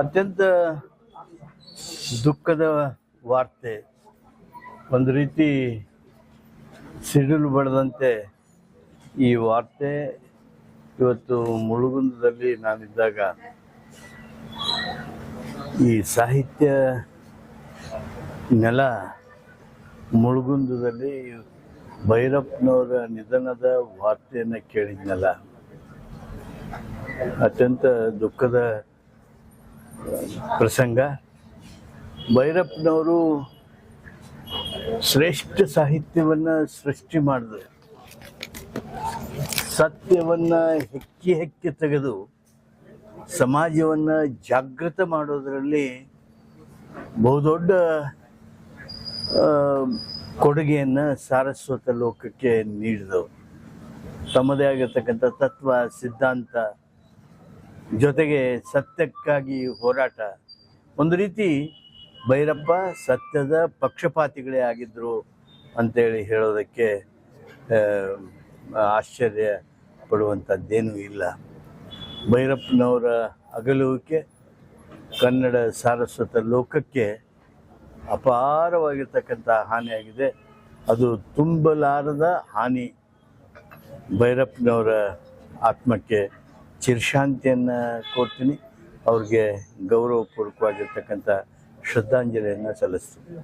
ಅತ್ಯಂತ ದುಃಖದ ವಾರ್ತೆ. ಒಂದು ರೀತಿ ಸಿಡಿಲು ಬಡದಂತೆ ಈ ವಾರ್ತೆ ಇವತ್ತು ಮುಳುಗುಂದದಲ್ಲಿ ನಾನಿದ್ದಾಗ ಈ ಸಾಹಿತ್ಯ ನೆಲ ಮುಳುಗುಂದದಲ್ಲಿ ಭೈರಪ್ಪನವರ ನಿಧನದ ವಾರ್ತೆಯನ್ನು ಕೇಳಿದ್ನಲ್ಲ. ಅತ್ಯಂತ ದುಃಖದ ಪ್ರಸಂಗ. ಭೈರಪ್ಪನವರು ಶ್ರೇಷ್ಠ ಸಾಹಿತ್ಯವನ್ನ ಸೃಷ್ಟಿ ಮಾಡಿದ್ರು. ಸತ್ಯವನ್ನ ಹೆಕ್ಕಿ ಹೆಕ್ಕಿ ತೆಗೆದು ಸಮಾಜವನ್ನ ಜಾಗೃತ ಮಾಡೋದರಲ್ಲಿ ಬಹುದೊಡ್ಡ ಕೊಡುಗೆಯನ್ನು ಸಾರಸ್ವತ ಲೋಕಕ್ಕೆ ನೀಡಿದವು ತಮ್ಮದೇ ಆಗಿರ್ತಕ್ಕಂಥ ತತ್ವ, ಸಿದ್ಧಾಂತ ಜೊತೆಗೆ ಸತ್ಯಕ್ಕಾಗಿ ಹೋರಾಟ. ಒಂದು ರೀತಿ ಭೈರಪ್ಪ ಸತ್ಯದ ಪಕ್ಷಪಾತಿಗಳೇ ಆಗಿದ್ದರು ಅಂತೇಳಿ ಹೇಳೋದಕ್ಕೆ ಆಶ್ಚರ್ಯ ಪಡುವಂಥದ್ದೇನೂ ಇಲ್ಲ. ಭೈರಪ್ಪನವರ ಅಗಲುವಿಕೆ ಕನ್ನಡ ಸಾರಸ್ವತ ಲೋಕಕ್ಕೆ ಅಪಾರವಾಗಿರ್ತಕ್ಕಂಥ ಹಾನಿಯಾಗಿದೆ. ಅದು ತುಂಬಲಾರದ ಹಾನಿ. ಭೈರಪ್ಪನವರ ಆತ್ಮಕ್ಕೆ ಚಿರಶಾಂತಿಯನ್ನು ಕೊಡ್ತೀನಿ. ಅವ್ರಿಗೆ ಗೌರವಪೂರ್ವಕವಾಗಿರ್ತಕ್ಕಂಥ ಶ್ರದ್ಧಾಂಜಲಿಯನ್ನು ಸಲ್ಲಿಸ್ತೀನಿ.